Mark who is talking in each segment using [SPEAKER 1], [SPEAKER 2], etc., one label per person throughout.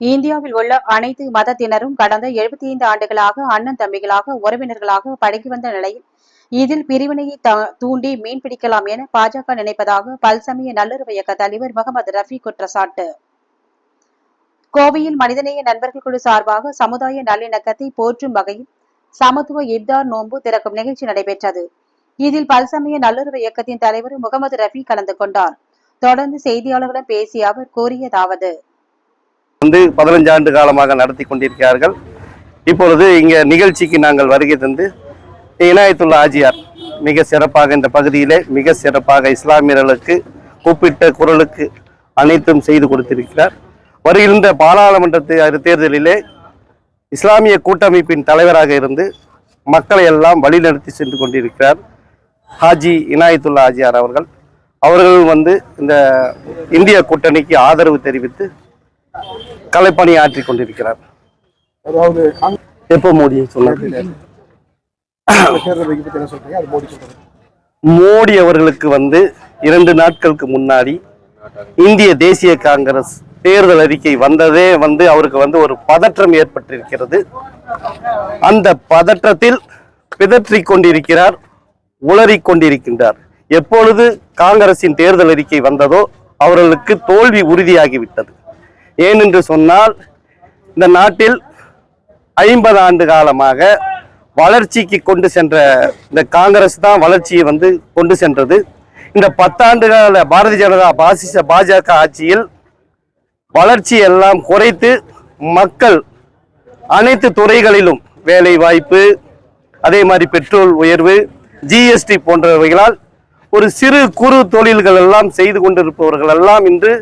[SPEAKER 1] இந்தியாவில் உள்ள அனைத்து மதத்தினரும் கடந்த 75 ஆண்டுகளாக அண்ணன் தம்பிகளாக உறவினர்களாக பழகி வந்த நிலையில் இதில் பிரிவினையை தூண்டி மீன் பிடிக்கலாம் என பாஜக நினைப்பதாக பல்சமய நல்லுறவு இயக்க தலைவர் முகமது ரஃபி குற்றச்சாட்டு. கோவையில் மனிதநேய நண்பர்கள் குழு சார்பாக சமுதாய நல்லிணக்கத்தை போற்றும் வகையில் சமத்துவ இப்தார் நோன்பு திறக்கும் நிகழ்ச்சி நடைபெற்றது. இதில் பல்சமய நல்லுறவு இயக்கத்தின் தலைவர் முகமது ரஃபி கலந்து கொண்டார். தொடர்ந்து செய்தியாளர்களிடம் பேசிய அவர் கூறியதாவது
[SPEAKER 2] வந்து பதினஞ்சாண்டு காலமாக நடத்தி கொண்டிருக்கிறார்கள். இப்பொழுது இங்கே நிகழ்ச்சிக்கு நாங்கள் வருகை தந்து இனாயத்துள்ள ஆஜியார் மிக சிறப்பாக இந்த பகுதியிலே மிக சிறப்பாக இஸ்லாமியர்களுக்கு கூப்பிட்ட குரலுக்கு அனைத்தும் செய்து கொடுத்திருக்கிறார். வருகின்ற பாராளுமன்ற தேர்தலிலே இஸ்லாமிய கூட்டமைப்பின் தலைவராக இருந்து மக்களை எல்லாம் வழிநடத்தி சென்று கொண்டிருக்கிறார் ஹாஜி இனாயத்துல்லா ஆஜியார் அவர்கள். அவர்கள் வந்து இந்த இந்திய கூட்டணிக்கு ஆதரவு தெரிவித்து கலைப்பணி ஆற்றிக் கொண்டிருக்கிறார்.
[SPEAKER 3] அதாவது
[SPEAKER 2] எப்போ மோடியை சொன்னார்?
[SPEAKER 3] மோடி
[SPEAKER 2] மோடி அவர்களுக்கு வந்து இரண்டு நாட்களுக்கு முன்னாடி இந்திய தேசிய காங்கிரஸ் தேர்தல் அறிக்கை வந்ததே வந்து அவருக்கு வந்து ஒரு பதற்றம் ஏற்பட்டிருக்கிறது. அந்த பதற்றத்தில் பிதற்றிக் கொண்டிருக்கிறார் உளறிக் கொண்டிருக்கின்றார். எப்பொழுது காங்கிரசின் தேர்தல் அறிக்கை வந்ததோ அவர்களுக்கு தோல்வி உறுதியாகிவிட்டது. ஏனென்று சொன்னால் இந்த நாட்டில் ஐம்பது ஆண்டு காலமாக வளர்ச்சிக்கு கொண்டு சென்ற இந்த காங்கிரஸ் தான் வளர்ச்சியை வந்து கொண்டு சென்றது. இந்த பத்தாண்டு கால பாரதிய ஜனதா பாசிச பாஜக ஆட்சியில் வளர்ச்சி எல்லாம் குறைத்து மக்கள் அனைத்து துறைகளிலும் வேலை வாய்ப்பு அதே மாதிரி பெட்ரோல் உயர்வு ஜிஎஸ்டி போன்றவைகளால் ஒரு சிறு குறு தொழில்கள் எல்லாம் செய்து கொண்டிருப்பவர்கள் எல்லாம் இன்று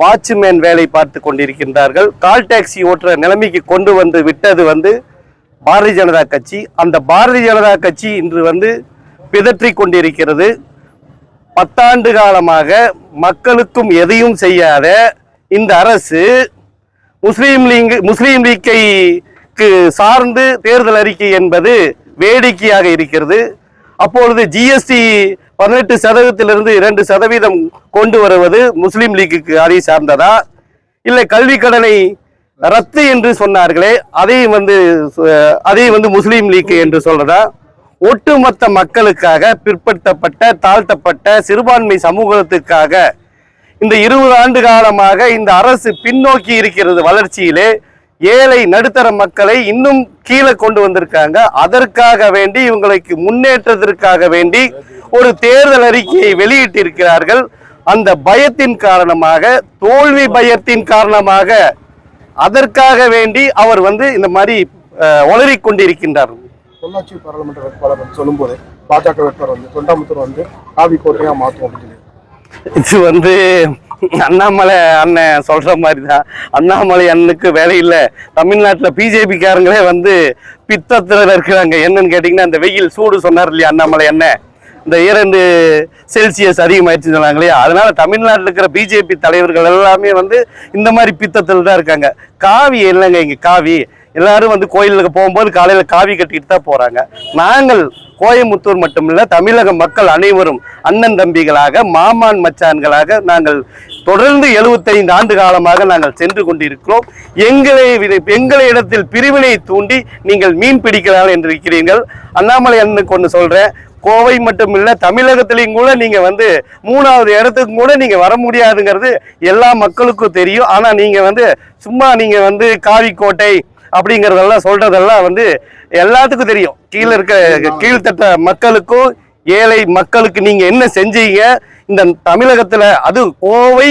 [SPEAKER 2] வாட்ச்மேன் வேலை பார்த்து கொண்டிருக்கின்றார்கள். கால் டாக்ஸி ஓட்டுற நிலைமைக்கு கொண்டு வந்து விட்டது வந்து பாரதிய ஜனதா கட்சி. அந்த பாரதிய ஜனதா கட்சி இன்று வந்து பிதற்றி கொண்டிருக்கிறது. பத்தாண்டு காலமாக மக்களுக்கும் எதையும் செய்யாத இந்த அரசு முஸ்லீம் லீக் முஸ்லீம் லீக்கைக்கு சார்ந்து தேர்தல் அறிக்கை என்பது வேடிக்கையாக இருக்கிறது. அப்பொழுது ஜிஎஸ்டி பதினெட்டு சதவீதத்திலிருந்து இரண்டு சதவீதம் கொண்டு வருவது முஸ்லீம் லீக்குக்கு அதை சார்ந்ததா? இல்லை கல்வி கடனை ரத்து என்று சொன்னார்களே அதையும் வந்து அதையும் வந்து முஸ்லீம் லீக் என்று சொல்றதா? ஒட்டுமொத்த மக்களுக்காக பிற்படுத்தப்பட்ட தாழ்த்தப்பட்ட சிறுபான்மை சமூகத்துக்காக இந்த இருபது ஆண்டு காலமாக இந்த அரசு பின்னோக்கி இருக்கிறது வளர்ச்சியிலே ஏழை நடுத்தர மக்களை இன்னும் கீழே கொண்டு வந்திருக்காங்க. அதற்காக வேண்டி இவங்களுக்கு முன்னேற்றத்திற்காக வேண்டி ஒரு தேர்தல் அறிக்கையை வெளியிட்டிருக்கிறார்கள். அந்த பயத்தின் காரணமாக தோல்வி பயத்தின் காரணமாக அதற்காக வேண்டி அவர் வந்து இந்த மாதிரி அஹ், உளறிக் கொண்டிருக்கின்றார்
[SPEAKER 3] பொள்ளாச்சி பாராளுமன்ற வேட்பாளர் வந்து சொல்லும்போது பாஜக வேட்பாளர் வந்து தொண்டாமுத்தூர் வந்து காவி கோட்டையா மாற்றும் அப்படின்னு
[SPEAKER 2] இது வந்து அண்ணாமலை அண்ணன் சொல்ற மாதிரி தான் அண்ணாமலை அண்ணனுக்கு வேலை இல்லை. தமிழ்நாட்டில் பிஜேபிக்காரங்களே வந்து பித்தத்தில் இருக்கிறாங்க என்னன்னு கேட்டிங்கன்னா இந்த வெயில் சூடு சொன்னார் இல்லையா அண்ணாமலை அண்ணன் இந்த இரண்டு செல்சியஸ் அதிகமாயிடுச்சு சொன்னாங்க இல்லையா? அதனால தமிழ்நாட்டில் இருக்கிற பிஜேபி தலைவர்கள் எல்லாமே வந்து இந்த மாதிரி பித்தத்தில் தான் இருக்காங்க. காவி இல்லைங்க இங்கே? காவி. எல்லாரும் வந்து கோயிலுக்கு போகும்போது காலையில் காவி கட்டிட்டு தான் போகிறாங்க நாங்கள் கோயம்புத்தூர் மட்டுமில்ல தமிழக மக்கள் அனைவரும் அண்ணன் தம்பிகளாக மாமான் மச்சான்களாக நாங்கள் தொடர்ந்து 75 ஆண்டு காலமாக நாங்கள் சென்று கொண்டிருக்கிறோம். எங்களை விட- எங்களை இடத்தில் பிரிவினை தூண்டி நீங்கள் மீன் பிடிக்கிறார்கள் என்று இருக்கிறீர்கள். அண்ணாமலை அண்ணனுக்கு ஒன்று சொல்கிறேன் கோவை மட்டும் இல்லை தமிழகத்திலையும் கூட நீங்கள் வந்து மூணாவது இடத்துக்கு கூட நீங்கள் வர முடியாதுங்கிறது எல்லா மக்களுக்கும் தெரியும். ஆனால் நீங்கள் வந்து சும்மா நீங்கள் வந்து காவிக்கோட்டை அப்படிங்கறதெல்லாம் சொல்றதெல்லாம் வந்து எல்லாத்துக்கும் தெரியும். கீழே இருக்க கீழ்த்தட்ட மக்களுக்கும் ஏழை மக்களுக்கு நீங்க என்ன செஞ்சீங்க? இந்த தமிழகத்துல அது கோவை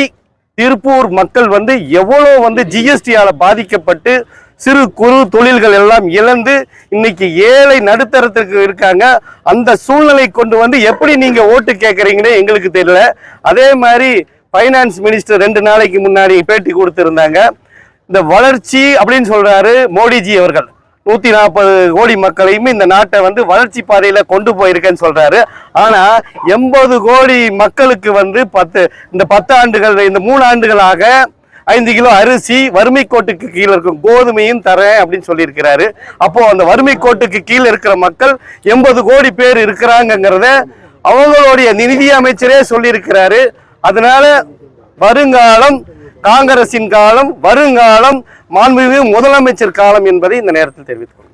[SPEAKER 2] திருப்பூர் மக்கள் வந்து எவ்வளோ வந்து ஜிஎஸ்டியால பாதிக்கப்பட்டு சிறு குறு தொழில்கள் எல்லாம் இழந்து இன்னைக்கு ஏழை நடுத்தரத்துக்கு இருக்காங்க. அந்த சூழ்நிலை கொண்டு வந்து எப்படி நீங்க ஓட்டு கேட்குறீங்கன்னு எங்களுக்கு தெரியல. அதே மாதிரி ஃபைனான்ஸ் மினிஸ்டர் ரெண்டு நாளைக்கு முன்னாடி பேட்டி கொடுத்திருந்தாங்க. இந்த வளர்ச்சி அப்படின்னு சொல்றாரு மோடிஜி அவர்கள். நூத்தி நாற்பது கோடி மக்களையுமே இந்த நாட்டை வந்து வளர்ச்சி பாதையில கொண்டு போயிருக்கேன்னு சொல்றாரு. ஆனா எண்பது கோடி மக்களுக்கு வந்து பத்து இந்த பத்து ஆண்டுகள் இந்த மூணு ஆண்டுகளாக ஐந்து கிலோ அரிசி வறுமை கோட்டுக்கு கீழே இருக்கும். கோதுமையும் தரேன் அப்படின்னு சொல்லியிருக்கிறாரு. அப்போ அந்த வறுமை கோட்டுக்கு கீழே இருக்கிற மக்கள் எண்பது கோடி பேர் இருக்கிறாங்கங்கிறத அவங்களுடைய நிதி அமைச்சரே சொல்லியிருக்கிறாரு. அதனால வருங்காலம் காங்கிரசின் காலம் வருங்காலம் மாண்புமிகு முதலமைச்சர் காலம் என்பதை இந்த நேரத்தில் தெரிவித்துக்